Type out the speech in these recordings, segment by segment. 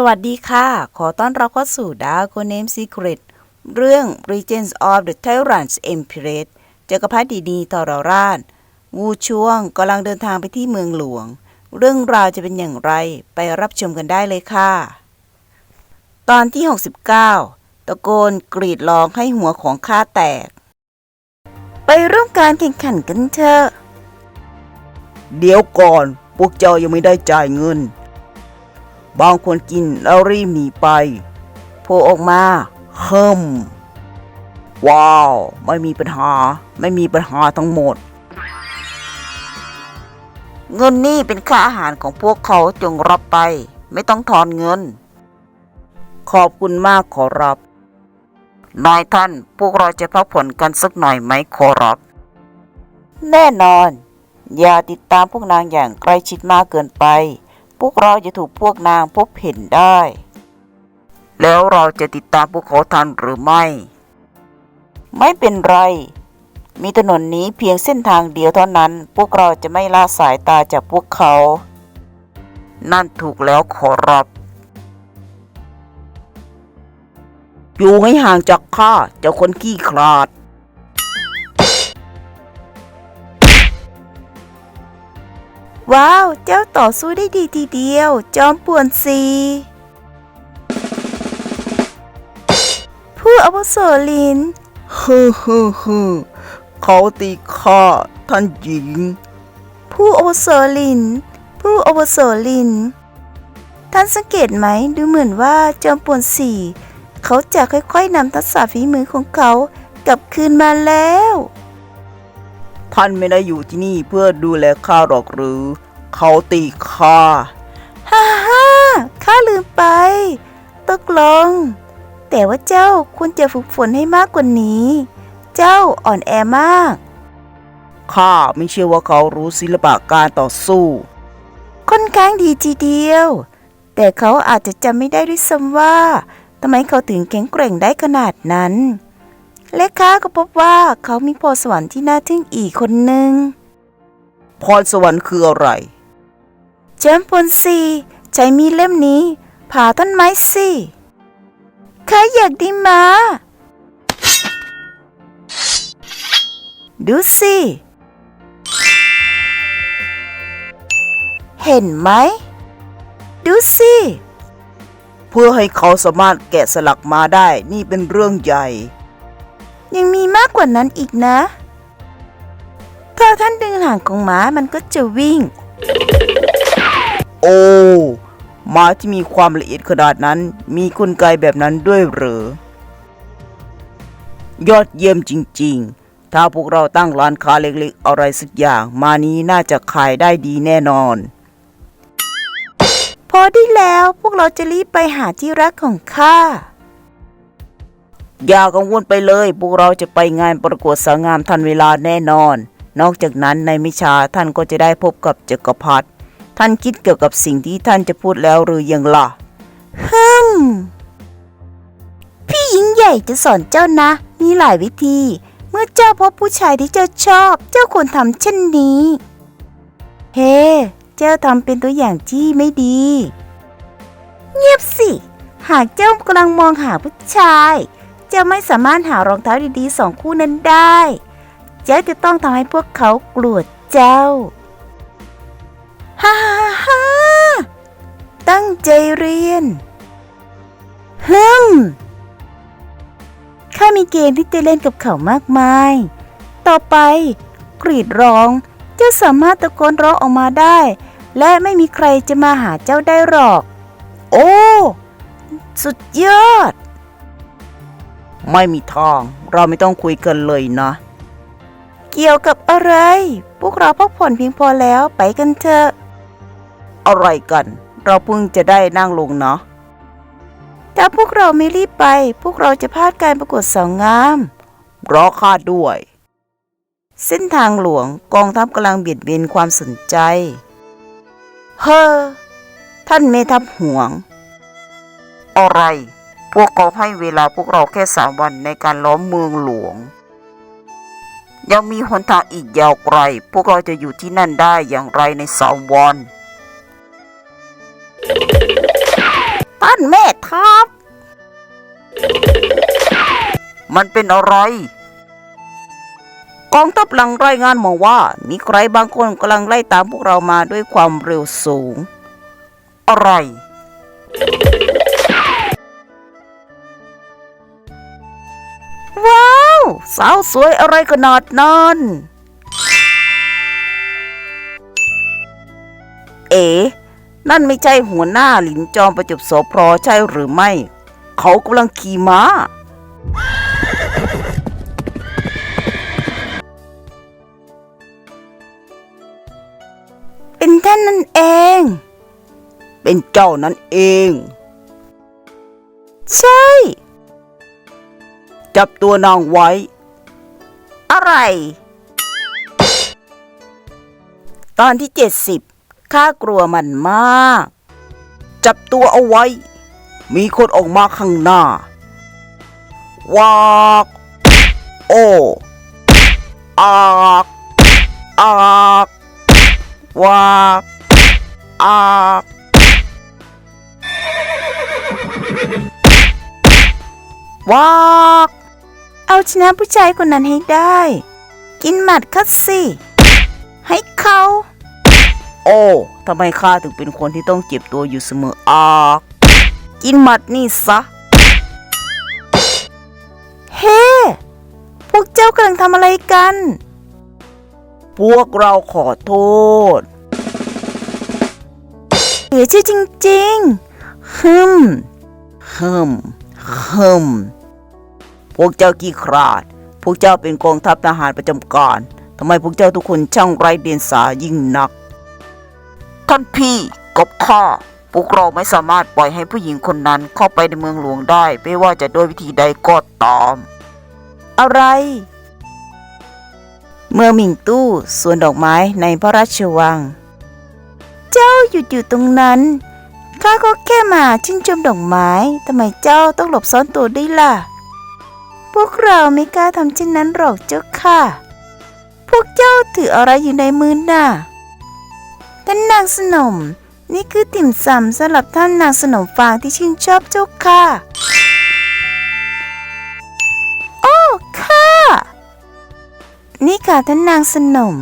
สวัสดีค่ะ ขอต้อนรับเข้าสู่ Dark Name Secret เรื่อง Regents of the Tyrant's Empress จักรพรรดิดีๆทรราช วูช่วงกำลังเดินทางไปที่เมืองหลวง เรื่องราวจะเป็นอย่างไรไปรับชมกันได้เลยค่ะ ตอนที่ 69 ตะโกนกรีดร้องให้หัวของข้าแตก ไปร่วมการแข่งขันกันเถอะ เดี๋ยวก่อน พวกเจ้ายังไม่ได้จ่ายเงิน บางคนกินแล้วรีบหนีไปโผล่ออกมาเฮิมว้าว ไม่มีปัญหา ไม่มีปัญหาทั้งหมด เงินนี่เป็นค่าอาหารของพวกเขาจงรับไป ไม่ต้องทอนเงิน ขอบคุณมากขอรับ นายท่าน พวกเราจะพักผ่อนกันสักหน่อยไหมขอรับ แน่นอน อย่าติดตามพวกนางอย่างใกล้ชิดมากเกินไป พวกเราจะถูกพวกนางพบเห็นได้ แล้วเราจะติดตามพวกเขาทันหรือไม่ ไม่เป็นไร มีถนนนี้เพียงเส้นทางเดียวเท่านั้น พวกเราจะไม่ละสายตาจากพวกเขา นั่นถูกแล้วขอรับ อยู่ให้ห่างจากข้าเจ้าคนขี้ขลาด ว้าว เจ้าต่อสู้ได้ดีทีเดียว จอมป่วนสีผู้อาวุโสลินฮึฮึฮึเขาตีข้าท่านหญิง ผู้อาวุโสลิน ผู้อาวุโสลิน ท่านสังเกตไหมดูเหมือนว่าจอมป่วนสีเขาจะค่อยๆนำทักษะฝีมือของเขากลับคืนมาแล้ว ท่านไม่ได้อยู่ที่นี่เพื่อดูแลข้าหรอกหรือ เขาตีข้าฮ่าฮ่าข้าลืมไป ตกลง แต่ว่าเจ้าควรจะฝึกฝนให้มากกว่านี้ เจ้าอ่อนแอมาก ข้าไม่เชื่อว่าเขารู้ศิลปะการต่อสู้ ค่อนข้างดีทีเดียว แต่เขาอาจจะจำไม่ได้ด้วยซ้ำว่าทำไมเขาถึงแข็งแกร่งได้ขนาดนั้น และข้าก็พบว่าเขามีพรสวรรค์ที่น่าทึ่งอีกคนหนึ่งพรสวรรค์คืออะไร เจมปนสีใช้มีดเล่มนี้ผ่าต้นไม้สิข้าอยากได้มา ดูสิ เห็นไหม ดูสิ เพื่อให้เขาสามารถแกะสลักมาได้นี่เป็นเรื่องใหญ่ ยังมีมากกว่านั้นอีกนะถ้าท่านดึงหางของหมามันก็จะวิ่ง โอ้หมาที่มีความละเอียดขนาดนั้น มีกลไกแบบนั้นด้วยเหรอ ยอดเยี่ยมจริง ๆ ถ้าพวกเราตั้งร้านค้าเล็กๆ อะไรสักอย่าง มานี้น่าจะขายได้ดีแน่นอน พอได้แล้วพวกเราจะรีบไปหาที่รักของข้า อย่ากังวลไปเลย พวกเราจะไปงานประกวดสาวงามทันเวลาแน่นอน นอกจากนั้นในมิชาท่านก็จะได้พบกับจักรพรรดิท่านคิดเกี่ยวกับสิ่งที่ท่านจะพูดแล้วหรือยังล่ะฮึมพี่หญิงใหญ่จะสอนเจ้านะ มีหลายวิธี เมื่อเจ้าพบผู้ชายที่เจ้าชอบ เจ้าควรทำเช่นนี้ เฮ้เจ้าทำเป็นตัวอย่างที่ไม่ดี เงียบสิ หากเจ้ากำลังมองหาผู้ชาย เจ้าไม่สามารถหารองเท้าดีๆสองคู่นั้นได้ เจ้าจะต้องทำให้พวกเขากลัวเจ้า ฮ่าฮ่าฮ่าตั้งใจเรียน ฮึมข้ามีเกมที่จะเล่นกับเขามากมาย ต่อไป กรีดร้อง เจ้าสามารถตะโกนร้องออกมาได้ และไม่มีใครจะมาหาเจ้าได้หรอก โอ้ สุดยอด ไม่มีทาง เราไม่ต้องคุยกันเลยนะ เกี่ยวกับอะไร พวกเราพักผ่อนเพียงพอแล้วไปกันเถอะ อะไรกัน เราเพิ่งจะได้นั่งลงเนาะ ถ้าพวกเราไม่รีบไป พวกเราจะพลาดการประกวดสาวงามรอข้าด้วย เส้นทางหลวงกองทัพกำลังเบียดเบียนความสนใจ เฮ้อ ท่านเมทัพห่วง อะไร พวกเขาให้เวลาพวกเราแค่สามวันในการล้อมเมืองหลวง ยังมีหนทางอีกยาวไกล พวกเราจะอยู่ที่นั่นได้อย่างไรในสามวัน ท่านแม่ทัพ มันเป็นอะไร กองทัพหลังรายงานมาว่า มีใครบางคนกำลังไล่ตามพวกเรามาด้วยความเร็วสูง อะไร สาวสวยอะไรขนาดนั้น เอ๋นั่นไม่ใช่หัวหน้าหลินจอมประจบสพรใช่หรือไม่ เขากำลังขี่ม้า เป็นท่านนั่นเอง เป็นเจ้านั่นเอง ใช่ จับตัวนางไว้ อะไร ตอนที่เจ็ดสิบข้ากลัวมันมาก จับตัวเอาไว้ มีคนออกมาข้างหน้าวากโออากอากวากอากวาก เอาชนะผู้ชายคนนั้นให้ได้ กินหมัดคัดสิ ให้เขา โอ้ทำไมข้าถึงเป็นคนที่ต้องเจ็บตัวอยู่เสมออากกินหมัดนี่ซะ เฮ้ พวกเจ้ากำลังทำอะไรกัน พวกเราขอโทษเหลือชื่อจริงๆฮึมฮึมฮึม พวกเจ้ากี่คราด พวกเจ้าเป็นกองทัพทหารประจำการทำไมพวกเจ้าทุกคนช่างไร้เดียงสายิ่งนัก ท่านพี่กับข้าพวกเราไม่สามารถปล่อยให้ผู้หญิงคนนั้นเข้าไปในเมืองหลวงได้ ไม่ว่าจะด้วยวิธีใดก็ตาม อะไร เมื่อมิงตู้สวนดอกไม้ในพระราชวัง เจ้าหยุดอยู่ตรงนั้นข้าก็แค่มาชื่นชมดอกไม้ทำไมเจ้าต้องหลบซ่อนตัวด้วยล่ะ วกเราไม่กล้าทำเช่นนั้นหรอกเจ้าค่ะ พวกเจ้าถืออะไรอยู่ในมือน่ะท่านนางสนม นี่คือติ่มซำสำหรับท่านนางสนมฟางที่ชื่นชอบเจ้าค่ะ โอ้ค่ะ นี่ค่ะท่านนางสนม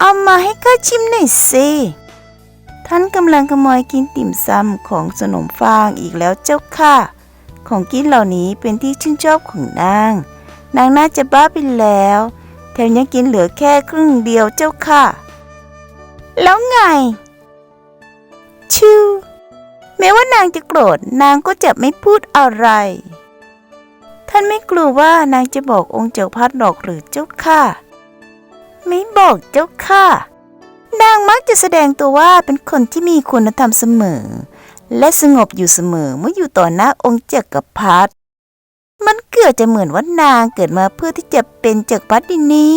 เอามาให้ข้าชิมหน่อยสิท่านกำลังขโมยกินติ่มซำของสนมฟางอีกแล้วเจ้าค่ะ ของกินเหล่านี้เป็นที่ชื่นชอบของนาง นางน่าจะบ้าไปแล้ว แถมยังกินเหลือแค่ครึ่งเดียวเจ้าค่ะ แล้วไง ชิวแม้ว่านางจะโกรธนางก็จะไม่พูดอะไร ท่านไม่กลัวว่านางจะบอกองค์เจ้าพัดหรอกหรือเจ้าค่ะ ไม่บอกเจ้าค่ะ นางมักจะแสดงตัวว่าเป็นคนที่มีคุณธรรมเสมอ และสงบอยู่เสมอเมื่ออยู่ต่อหน้าองค์จักรพรรดิมันเกือบจะเหมือนว่านางเกิดมาเพื่อที่จะเป็นจักรพรรดินี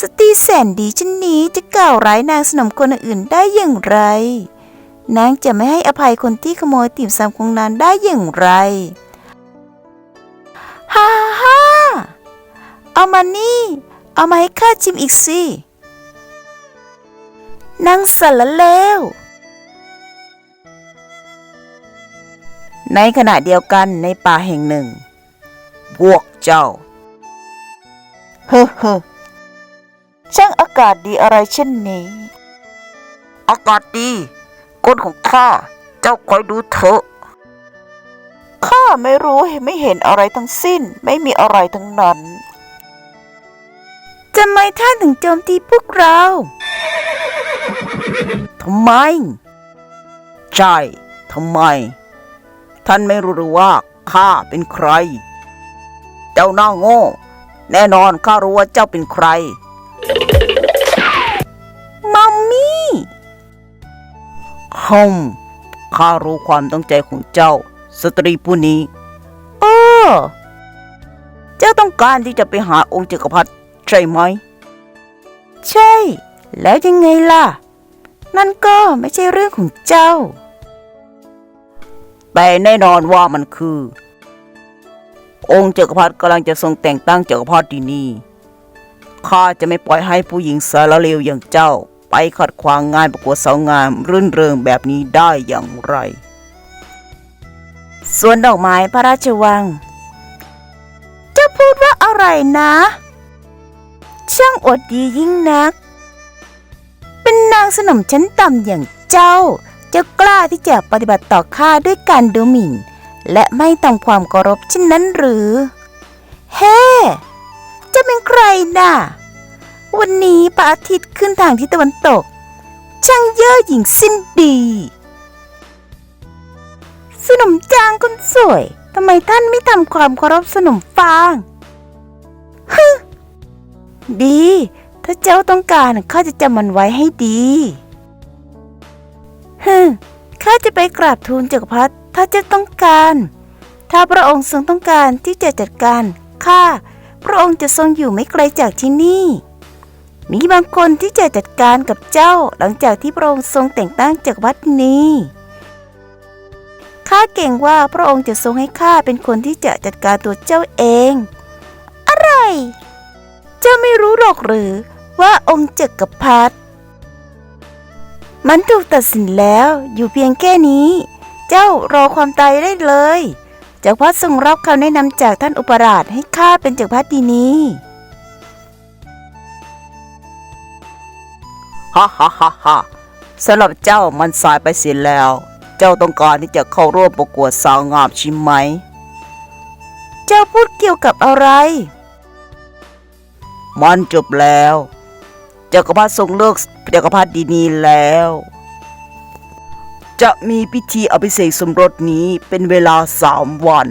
สตรีแสนดีชนนี้จะกล่าวร้ายนางสนมคนอื่นได้อย่างไร นางจะไม่ให้อภัยคนที่ขโมยติ่มซำของนางได้อย่างไรฮ่าฮ่าเอามานี่ เอามาให้ข้าชิมอีกสินางสารเลว ในขณะเดียวกันในป่าแห่งหนึ่ง พวกเจ้า เฮ้อเฮ้อช่างอากาศดีอะไรเช่นนี้ อากาศดีก้นของข้าเจ้าคอยดูเถอะ ข้าไม่รู้ไม่เห็นอะไรทั้งสิ้นไม่มีอะไรทั้งนั้นทำไมท่านถึงโจมตีพวกเราทำไม ใช่ทำไม ท่านไม่รู้หรือว่าข้าเป็นใคร เจ้าหน้าโง่ แน่นอนข้ารู้ว่าเจ้าเป็นใคร มัมมี่ฮึมข้ารู้ความตั้งใจของเจ้า สตรีผู้นี้ เออ เจ้าต้องการที่จะไปหาองค์จักรพรรดิใช่ไหม ใช่ แล้วยังไงล่ะ นั่นก็ไม่ใช่เรื่องของเจ้า แต่แน่นอนว่ามันคือ องค์จักรพรรดิกำลังจะทรงแต่งตั้งจักรพรรดินีข้าจะไม่ปล่อยให้ผู้หญิงสารเลวอย่างเจ้า ไปขัดขวางงานประกวดสาวงามรื่นเริงแบบนี้ได้อย่างไรสวนดอกไม้พระราชวังจ้าพูดว่าอะไรนะ ช่างอดดียิ่งนัก เป็นนางสนมชั้นต่ำอย่างเจ้า เจ้ากล้าที่จะปฏิบัติต่อข้าด้วยการดูหมิ่น และไม่ทำความเคารพเช่นนั้นหรือ เฮ้จะเป็นใครน่ะ วันนี้พระอาทิตย์ขึ้นทางทิศตะวันตก ช่างเย่อหยิ่งสิ้นดีสนมจางคนสวยทำไมท่านไม่ทำความเคารพสนมฟางฮึดี ถ้าเจ้าต้องการข้าจะจำมันไว้ให้ดี ฮึข้าจะไปกราบทูลจักรพรรดิถ้าเจ้าต้องการ ถ้าพระองค์ทรงต้องการที่จะจัดการข้าพระองค์จะทรงอยู่ไม่ไกลจากที่นี่ มีบางคนที่จะจัดการกับเจ้าหลังจากที่พระองค์ทรงแต่งตั้งจักรพรรดินี้ข้าเก่งว่าพระองค์จะทรงให้ข้าเป็นคนที่จะจัดการตัวเจ้าเอง อะไร เจ้าไม่รู้หรอกหรือว่าองค์จักรพรรดิ มันถูกตัดสินแล้วอยู่เพียงแค่นี้ เจ้ารอความตายได้เลยจักรพรรดิทรงรับคำแนะนำจากท่านอุปราชให้ข้าเป็นจักรพรรดินี้ฮ่าฮ่าฮ่าฮ่าสำหรับเจ้ามันสายไปเสียแล้ว เจ้าต้องการที่จะเข้าร่วมประกวดสาวงามใช่ไหม เจ้าพูดเกี่ยวกับอะไร มันจบแล้ว จักรพรรดิทรงเลิกจักรพรรดินีแล้ว จะมีพิธีอภิเษกสมรสนี้เป็นเวลาสามวัน